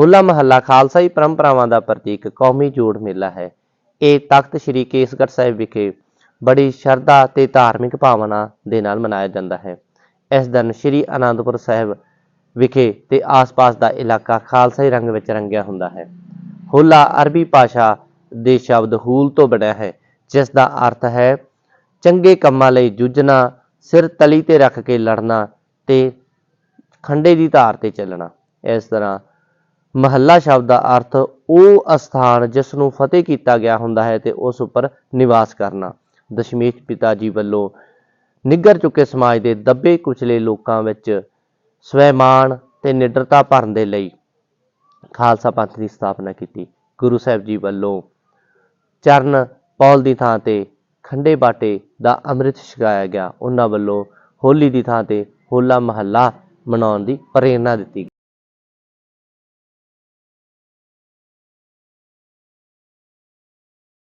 ਹੋਲਾ ਮਹੱਲਾ ਖਾਲਸਾਈ ਪਰੰਪਰਾਵਾਂ ਦਾ ਪ੍ਰਤੀਕ ਕੌਮੀ ਜੋੜ ਮੇਲਾ ਹੈ। ਇਹ ਤਖਤ ਸ੍ਰੀ ਕੇਸਗੜ੍ਹ ਸਾਹਿਬ ਵਿਖੇ ਬੜੀ ਸ਼ਰਧਾ ਤੇ ਧਾਰਮਿਕ ਭਾਵਨਾ ਦੇ ਨਾਲ ਮਨਾਇਆ ਜਾਂਦਾ ਹੈ। ਇਸ ਦਿਨ ਸ੍ਰੀ ਅਨੰਦਪੁਰ ਸਾਹਿਬ ਵਿਖੇ ਤੇ ਆਸ-ਪਾਸ ਦਾ ਇਲਾਕਾ ਖਾਲਸਾਈ ਰੰਗ ਵਿੱਚ ਰੰਗਿਆ ਹੁੰਦਾ ਹੈ। ਹੋਲਾ ਅਰਬੀ ਭਾਸ਼ਾ ਦੇ ਸ਼ਬਦ ਹੂਲ ਤੋਂ ਬਣਿਆ ਹੈ, ਜਿਸ ਦਾ ਅਰਥ ਹੈ ਚੰਗੇ ਕੰਮਾਂ ਲਈ ਜੂਝਣਾ, ਸਿਰ ਤਲੀ ਤੇ ਰੱਖ ਕੇ ਲੜਨਾ ਤੇ ਖੰਡੇ ਦੀ ਧਾਰ ਤੇ ਚੱਲਣਾ। ਇਸ ਤਰ੍ਹਾਂ ਮਹੱਲਾ ਸ਼ਬਦ ਦਾ ਅਰਥ ਉਹ ਅਸਥਾਨ ਜਿਸ ਨੂੰ ਫਤਿਹ ਕੀਤਾ ਗਿਆ ਹੁੰਦਾ ਹੈ ਤੇ ਉਸ ਉੱਪਰ ਨਿਵਾਸ ਕਰਨਾ। ਦਸ਼ਮੇਸ਼ ਪਿਤਾ ਜੀ ਵੱਲੋਂ ਨਿੱਗਰ ਚੁੱਕੇ ਸਮਾਜ ਦੇ ਦੱਬੇ ਕੁਚਲੇ ਲੋਕਾਂ ਵਿੱਚ ਸਵੈਮਾਨ ਤੇ ਨਿਡਰਤਾ ਭਰਨ ਦੇ ਲਈ ਖਾਲਸਾ ਪੰਥ ਦੀ ਸਥਾਪਨਾ ਕੀਤੀ। ਗੁਰੂ ਸਾਹਿਬ ਜੀ ਵੱਲੋਂ ਚਰਨ ਪੌਲ ਦੀ ਥਾਂ ਤੇ ਖੰਡੇ ਬਾਟੇ ਦਾ ਅੰਮ੍ਰਿਤ ਛਕਾਇਆ ਗਿਆ। ਉਹਨਾਂ ਵੱਲੋਂ ਹੋਲੀ ਦੀ ਥਾਂ ਤੇ ਹੋਲਾ ਮਹੱਲਾ ਮਨਾਉਣ ਦੀ ਪ੍ਰੇਰਣਾ ਦਿੱਤੀ